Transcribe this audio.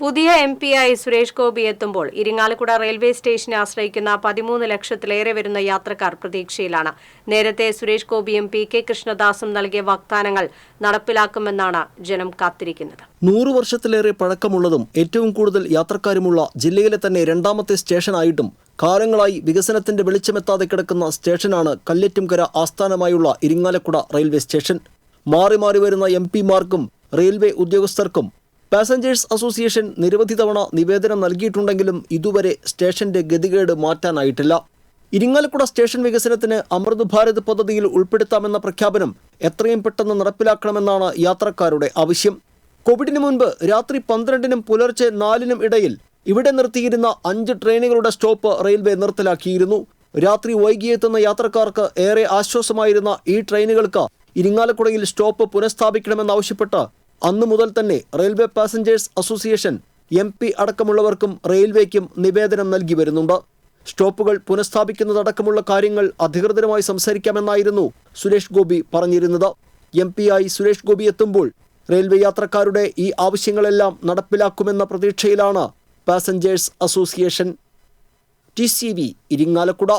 പുതിയ എം പിയായി സുരേഷ് ഗോപി എത്തുമ്പോൾ ഇരിങ്ങാലക്കുട റെയിൽവേ സ്റ്റേഷനെ ആശ്രയിക്കുന്ന പതിമൂന്ന് ലക്ഷത്തിലേറെ വരുന്ന യാത്രക്കാർ പ്രതീക്ഷയിലാണ്. നേരത്തെ സുരേഷ് ഗോപിയും പി കെ കൃഷ്ണദാസും നൽകിയ വാഗ്ദാനങ്ങൾ നടപ്പിലാക്കുമെന്നാണ് ജനം കാത്തിരിക്കുന്നത്. നൂറു വർഷത്തിലേറെ പഴക്കമുള്ളതും ഏറ്റവും കൂടുതൽ യാത്രക്കാരുമുള്ള ജില്ലയിലെ തന്നെ രണ്ടാമത്തെ സ്റ്റേഷനായിട്ടും കാലങ്ങളായി വികസനത്തിന്റെ വെളിച്ചമെത്താതെ കിടക്കുന്ന സ്റ്റേഷനാണ് കല്ലേറ്റുംകര ആസ്ഥാനമായുള്ള ഇരിങ്ങാലക്കുട റെയിൽവേ സ്റ്റേഷൻ. മാറി മാറി വരുന്ന എം പിമാർക്കും റെയിൽവേ ഉദ്യോഗസ്ഥർക്കും പാസഞ്ചേഴ്സ് അസോസിയേഷൻ നിരവധി തവണ നിവേദനം നൽകിയിട്ടുണ്ടെങ്കിലും ഇതുവരെ സ്റ്റേഷന്റെ ഗതികേട് മാറ്റാനായിട്ടില്ല. ഇരിങ്ങാലക്കുട സ്റ്റേഷൻ വികസനത്തിന് അമൃത് ഭാരത് പദ്ധതിയിൽ ഉൾപ്പെടുത്താമെന്ന പ്രഖ്യാപനം എത്രയും പെട്ടെന്ന് നടപ്പിലാക്കണമെന്നാണ് യാത്രക്കാരുടെ ആവശ്യം. കോവിഡിന് മുൻപ് രാത്രി പന്ത്രണ്ടിനും പുലർച്ചെ നാലിനും ഇടയിൽ ഇവിടെ നിർത്തിയിരുന്ന അഞ്ച് ട്രെയിനുകളുടെ സ്റ്റോപ്പ് റെയിൽവേ നിർത്തലാക്കിയിരുന്നു. രാത്രി വൈകിയെത്തുന്ന യാത്രക്കാർക്ക് ഏറെ ആശ്വാസമായിരുന്ന ഈ ട്രെയിനുകൾക്ക് ഇരിങ്ങാലക്കുടയിൽ സ്റ്റോപ്പ് പുനഃസ്ഥാപിക്കണമെന്നാവശ്യപ്പെട്ട് അന്നു മുതൽ തന്നെ railway passengers association M P അടക്കമുള്ളവർക്കും റെയിൽവേക്കും നിവേദനം നൽകി വരുന്നുണ്ട്. സ്റ്റോപ്പുകൾ പുനഃസ്ഥാപിക്കുന്നതടക്കമുള്ള കാര്യങ്ങൾ അധികൃതരുമായി സംസാരിക്കാമെന്നായിരുന്നു സുരേഷ് ഗോപി പറഞ്ഞിരുന്നത്. എം ആയി സുരേഷ് ഗോപി എത്തുമ്പോൾ റെയിൽവേ യാത്രക്കാരുടെ ഈ ആവശ്യങ്ങളെല്ലാം നടപ്പിലാക്കുമെന്ന പ്രതീക്ഷയിലാണ് passengers association. T C V Irinjalakuda